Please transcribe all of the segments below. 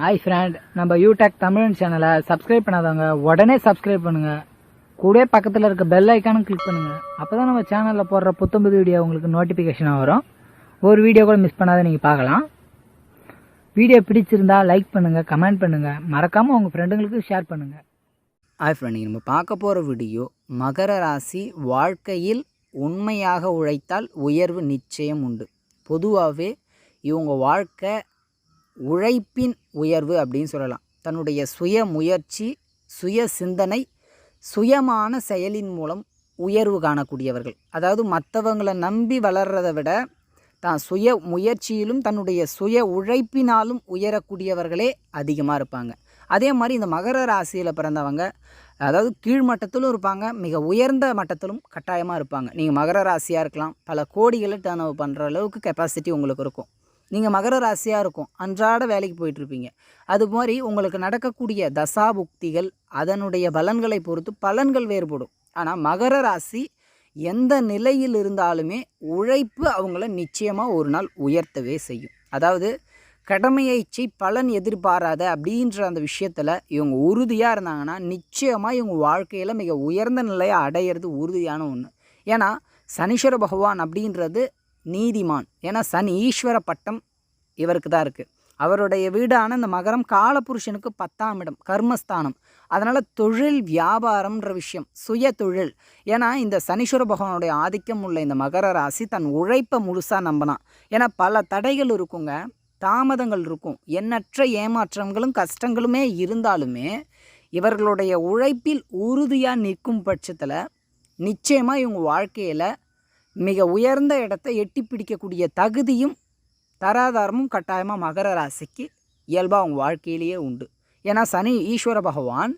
Hi friend நம்ம யூடெக் தமிழ் சேனலை subscribe பண்ணாதவங்க உடனே சப்ஸ்கிரைப் பண்ணுங்க. கூட பக்கத்தில் இருக்க பெல் ஐக்கானும் கிளிக் பண்ணுங்க. அப்பதான் நம்ம சேனலில் போடுற புத்தம்புது வீடியோ உங்களுக்கு நோட்டிஃபிகேஷனாக வரும். ஒரு வீடியோ கூட மிஸ் பண்ணாத நீங்கள் பார்க்கலாம். வீடியோ பிடிச்சிருந்தா லைக் பண்ணுங்கள் கமெண்ட் பண்ணுங்கள் மறக்காமல் உங்கள் ஃப்ரெண்டுங்களுக்கு ஷேர் பண்ணுங்கள் ஹாய் ஃப்ரெண்ட் நம்ம பார்க்க போகிற வீடியோ மகர ராசி வாழ்க்கையில் உண்மையாக உழைத்தால் உயர்வு நிச்சயம் உண்டு. பொதுவாகவே இவங்க வாழ்க்கை உழைப்பின் உயர்வு அப்படின்னு சொல்லலாம். தன்னுடைய சுய முயற்சி சுய சிந்தனை சுயமான செயலின் மூலம் உயர்வு காணக்கூடியவர்கள். அதாவது மற்றவங்களை நம்பி வளர்றதை விட தான் சுய முயற்சியிலும் தன்னுடைய சுய உழைப்பினாலும் உயரக்கூடியவர்களே அதிகமாக இருப்பாங்க. அதே மாதிரி இந்த மகர ராசியில் பிறந்தவங்க அதாவது கீழ்மட்டத்திலும் இருப்பாங்க மிக உயர்ந்த மட்டத்திலும் கட்டாயமாக இருப்பாங்க. நீங்கள் மகர ராசியாக இருக்கலாம். பல கோடிகளை டர்ன் பண்ணுற அளவுக்கு கெப்பாசிட்டி உங்களுக்கு இருக்கும். நீங்கள் மகர ராசியாக இருக்கும். அன்றாட வேலைக்கு போயிட்டுருப்பீங்க. அது மாதிரி உங்களுக்கு நடக்கக்கூடிய தசாபுக்திகள் அதனுடைய பலன்களை பொறுத்து பலன்கள் வேறுபடும். ஆனால் மகர ராசி எந்த நிலையில் இருந்தாலுமே உழைப்பு அவங்கள நிச்சயமாக ஒரு நாள் உயர்த்தவே செய்யும். அதாவது கடமையைச்சி பலன் எதிர்பாராத அப்படின்ற அந்த விஷயத்தில் இவங்க உறுதியாக இருந்தாங்கன்னா நிச்சயமாக இவங்க வாழ்க்கையில் மிக உயர்ந்த நிலையை அடையிறது உறுதியான ஒன்று ஏன்னா சனீஸ்வர பகவான் அப்படின்றது நீதிமான். ஏன்னா சனி ஈஸ்வர பட்டம் இவருக்கு தான் இருக்குது அவருடைய வீடான இந்த மகரம் காலபுருஷனுக்கு பத்தாம் இடம் கர்மஸ்தானம். அதனால் தொழில் வியாபாரம்ன்ற விஷயம் சுய தொழில். ஏன்னா இந்த சனீஸ்வர பகவானுடைய ஆதிக்கம் உள்ள இந்த மகர ராசி தன் உழைப்பை முழுசாக நம்பினான். ஏன்னா பல தடைகள் இருக்குங்க தாமதங்கள் இருக்கும். எண்ணற்ற ஏமாற்றங்களும் கஷ்டங்களுமே இருந்தாலுமே இவர்களுடைய உழைப்பில் உறுதியாக நிற்கும் பட்சத்தில் நிச்சயமாக இவங்க வாழ்க்கையில் மிக உயர்ந்த இடத்தை எட்டி பிடிக்கக்கூடிய தகுதியும் தராதாரமும் கட்டாயமாக மகர ராசிக்கு இயல்பாக அவங்க வாழ்க்கையிலேயே உண்டு. ஏன்னா சனி ஈஸ்வர பகவான்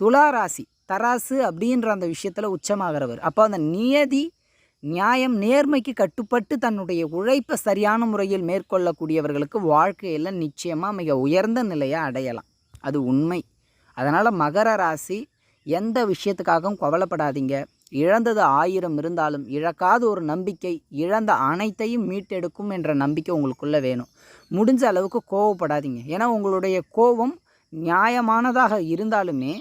துலா ராசி தராசு அப்படின்ற அந்த விஷயத்தில் உச்சமாகிறவர். அப்போ அந்த நியதி நியாயம் நேர்மைக்கு கட்டுப்பட்டு தன்னுடைய உழைப்பை சரியான முறையில் மேற்கொள்ளக்கூடியவர்களுக்கு வாழ்க்கையில் நிச்சயமாக மிக உயர்ந்த நிலையை அடையலாம். அது உண்மை. அதனால் மகர ராசி எந்த விஷயத்துக்காகவும் கவலைப்படாதீங்க. இழந்தது ஆயிரம் இருந்தாலும் இழக்காத ஒரு நம்பிக்கை இழந்த அனைத்தையும் மீட்டெடுக்கும் என்ற நம்பிக்கை உங்களுக்குள்ளே வேணும். முடிஞ்ச அளவுக்கு கோவப்படாதீங்க. ஏன்னா உங்களுடைய கோபம் நியாயமானதாக இருந்தாலுமே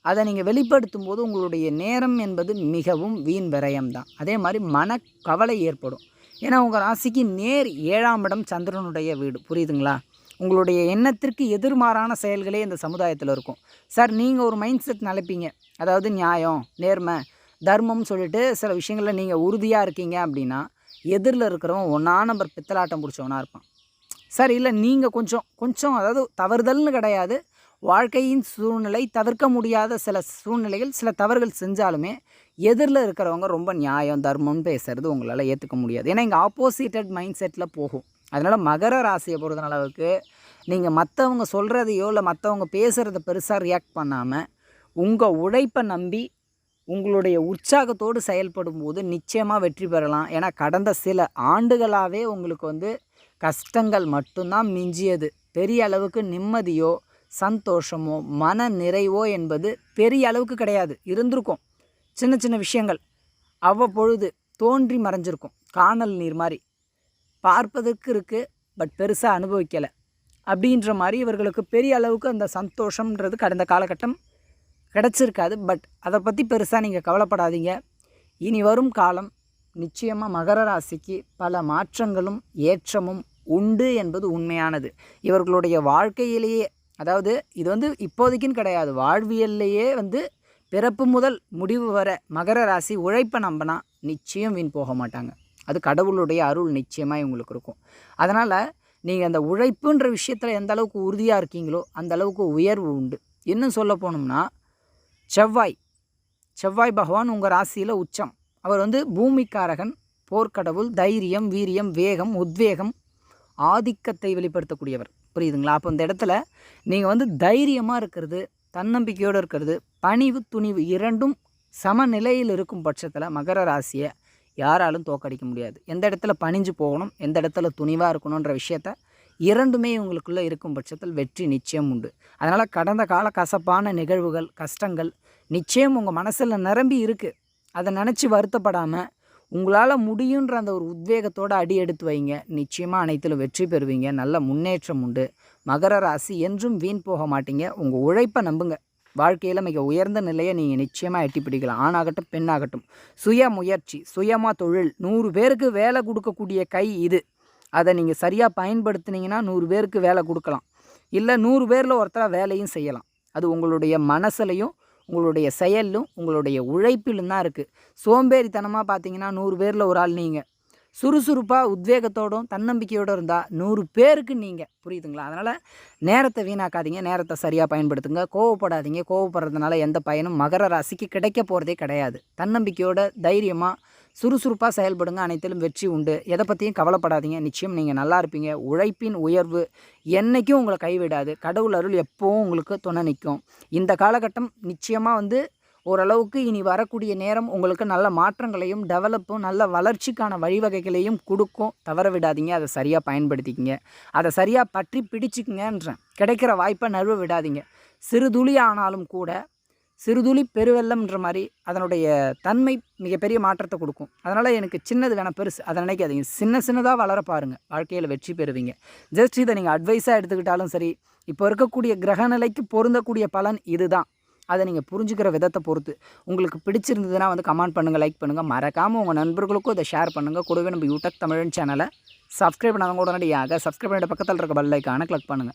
அதை நீங்கள் வெளிப்படுத்தும் போது உங்களுடைய நேரம் என்பது மிகவும் வீண் விரயம்தான். அதே மாதிரி மனக்கவலை ஏற்படும். ஏன்னா உங்கள் ராசிக்கு நேர் ஏழாம் இடம் சந்திரனுடைய வீடு. புரியுதுங்களா? உங்களுடைய எண்ணத்திற்கு எதிர்மாறான செயல்களே இந்த சமுதாயத்தில் இருக்கும். சார் நீங்கள் ஒரு மைண்ட் செட் நினைப்பீங்க அதாவது நியாயம் நேர்மை தர்மம்னு சொல்லிட்டு சில விஷயங்களில் நீங்கள் உறுதியாக இருக்கீங்க அப்படின்னா எதிரில் இருக்கிறவன் ஒன்றா நம்பர் பித்தலாட்டம் பிடிச்சவனாக இருப்பான். சார் இல்லை நீங்கள் கொஞ்சம் கொஞ்சம் அதாவது தவறுதல்னு கிடையாது. வாழ்க்கையின் சூழ்நிலை தவிர்க்க முடியாத சில சூழ்நிலைகள் சில தவறுகள் செஞ்சாலுமே எதிரில் இருக்கிறவங்க ரொம்ப நியாயம் தர்மம்னு பேசுகிறது உங்களால் ஏற்றுக்க முடியாது. ஏன்னா இங்கே ஆப்போசிட்டட் மைண்ட் செட்டில் போகும். அதனால் மகர ராசியை பொறுத்த அளவுக்கு நீங்கள் மற்றவங்க சொல்கிறதையோ இல்லை மற்றவங்க பேசுகிறத பெருசாக ரியாக்ட் பண்ணாமல் உங்கள் உழைப்பை நம்பி உங்களுடைய உற்சாகத்தோடு செயல்படும் போது நிச்சயமாக வெற்றி பெறலாம். ஏன்னா கடந்த சில ஆண்டுகளாகவே உங்களுக்கு வந்து கஷ்டங்கள் மட்டும்தான் மிஞ்சியது. பெரிய அளவுக்கு நிம்மதியோ சந்தோஷமோ மன நிறைவோ என்பது பெரிய அளவுக்கு கிடையாது. இருந்திருக்கும். சின்ன சின்ன விஷயங்கள் அவ்வப்பொழுது தோன்றி மறைஞ்சிருக்கும். காணல் நீர் மாதிரி பார்ப்பதற்கு இருக்குது பட் பெருசாக அனுபவிக்கலை. அப்படின்ற மாதிரி இவர்களுக்கு பெரிய அளவுக்கு அந்த சந்தோஷம்ன்றது கடந்த காலகட்டம் கிடச்சிருக்காது. பட் அதை பற்றி பெருசாக நீங்கள் கவலைப்படாதீங்க. இனி வரும் காலம் நிச்சயமாக மகர ராசிக்கு பல மாற்றங்களும் ஏற்றமும் உண்டு என்பது உண்மையானது. இவர்களுடைய வாழ்க்கையிலேயே அதாவது இது வந்து இப்போதைக்குன்னு கிடையாது. வாழ்வியல்லையே வந்து பிறப்பு முதல் முடிவு வர மகர ராசி உழைப்பை நம்பினா நிச்சயம் வீண் போக மாட்டாங்க. அது கடவுளுடைய அருள் நிச்சயமாக இவங்களுக்கு இருக்கும். அதனால் நீங்கள் அந்த உழைப்புன்ற விஷயத்தில் எந்த அளவுக்கு உறுதியாக இருக்கீங்களோ அந்த அளவுக்கு உயர்வு உண்டு. இன்னும் சொல்ல போனோம்னா செவ்வாய். செவ்வாய் பகவான் உங்கள் ராசியில் உச்சம். அவர் வந்து பூமிக்காரகன் போர்க்கடவுள் தைரியம் வீரியம் வேகம் உத்வேகம் ஆதிக்கத்தை வெளிப்படுத்தக்கூடியவர். புரியுதுங்களா? அப்போ இந்த இடத்துல நீங்கள் வந்து தைரியமாக இருக்கிறது தன்னம்பிக்கையோடு இருக்கிறது பணிவு துணிவு இரண்டும் சமநிலையில் இருக்கும் பட்சத்தில் மகர ராசியை யாராலும் தோக்கடிக்க முடியாது. எந்த இடத்துல பணிஞ்சு போகணும் எந்த இடத்துல துணிவாக இருக்கணுன்ற விஷயத்த இரண்டுமே இவங்களுக்குள்ளே இருக்கும் பட்சத்தில் வெற்றி நிச்சயம் உண்டு. அதனால் கடந்த கால கசப்பான நிகழ்வுகள் கஷ்டங்கள் நிச்சயம் உங்கள் மனசில் நிரம்பி இருக்குது அதை நினச்சி வருத்தப்படாமல் உங்களால் முடியுன்ற அந்த ஒரு உத்வேகத்தோடு அடி எடுத்து வைங்க. நிச்சயமாக அனைத்திலும் வெற்றி பெறுவீங்க. நல்ல முன்னேற்றம் உண்டு. மகர ராசி என்றும் வீண் போக மாட்டீங்க. உங்கள் உழைப்பை நம்புங்க. வாழ்க்கையில் மிக உயர்ந்த நிலையை நீங்கள் நிச்சயமாக எட்டி பிடிக்கலாம். ஆணாகட்டும் பெண்ணாகட்டும். சுய முயற்சி சுயமாக தொழில். நூறு பேருக்கு வேலை கொடுக்கக்கூடிய கை இது. அதை நீங்கள் சரியாக பயன்படுத்துனீங்கன்னா நூறு பேருக்கு வேலை கொடுக்கலாம். இல்லை நூறு பேரில் ஒருத்தராக வேலையும் செய்யலாம். அது உங்களுடைய மனசுலையும் உங்களுடைய செயலும் உங்களுடைய உழைப்பிலும் தான் இருக்குது சோம்பேறித்தனமாக பார்த்தீங்கன்னா நூறு பேரில் ஒரு ஆள் நீங்கள் சுறுசுறுப்பாக உத்வேகத்தோடும் தன்னம்பிக்கையோடு இருந்தால் நூறு பேருக்கு நீங்கள் புரியுதுங்களா? அதனால் நேரத்தை வீணாக்காதீங்க. நேரத்தை சரியாக பயன்படுத்துங்க. கோவப்படாதீங்க. கோவப்படுறதுனால எந்த பயனும் மகர ராசிக்கு கிடைக்க போகிறதே கிடையாது. தன்னம்பிக்கையோட தைரியமாக சுறுசுறுப்பாக செயல்படுங்க. அனைத்திலும் வெற்றி உண்டு. எதை பற்றியும் கவலைப்படாதீங்க. நிச்சயம் நீங்கள் நல்லா இருப்பீங்க. உழைப்பின் உயர்வு என்றைக்கும் உங்களை கைவிடாது. கடவுள் அருள் எப்போவும் உங்களுக்கு துணை நிற்கும். இந்த காலகட்டம் நிச்சயமாக வந்து ஓரளவுக்கு இனி வரக்கூடிய நேரம் உங்களுக்கு நல்ல மாற்றங்களையும் டெவலப்பும் நல்ல வளர்ச்சிக்கான வழிவகைகளையும் கொடுக்கும். தவற விடாதீங்க. அதை சரியாக பயன்படுத்திக்கிங்க. அதை சரியாக பற்றி பிடிச்சிக்கங்கன்றேன். கிடைக்கிற வாய்ப்பை நழுவ விடாதீங்க. சிறு துளி ஆனாலும் கூட சிறுதுளி பெருவெள்ளம்ன்ற மாதிரி அதனுடைய தன்மை மிகப்பெரிய மாற்றத்தை கொடுக்கும். அதனால் எனக்கு சின்னது வேணாம் பெருசு. அதை நினைக்காதீங்க. சின்ன சின்னதாக வளர பாருங்கள் வாழ்க்கையில் வெற்றி பெறுவீங்க. ஜஸ்ட் இதை நீங்கள் அட்வைஸாக எடுத்துக்கிட்டாலும் சரி இப்போ இருக்கக்கூடிய கிரகநிலைக்கு பொருந்தக்கூடிய பலன் இதுதான். அதை நீங்கள் புரிஞ்சுக்கிற விதத்தை பொறுத்து. உங்களுக்கு பிடிச்சிருந்ததுன்னா வந்து கமெண்ட் பண்ணுங்கள் லைக் பண்ணுங்கள் மறக்காமல் உங்கள் நண்பர்களுக்கும் இதை ஷேர் பண்ணுங்கள் கூடவே நம்ம யூடியூப் தமிழன் சேனலை சப்ஸ்கிரைப் பண்ணாதவங்க உடனடியாக சப்ஸ்கிரைப் பண்ணிட்டு பக்கத்தில் இருக்க பெல் ஐக்கானை கிளிக் பண்ணுங்கள்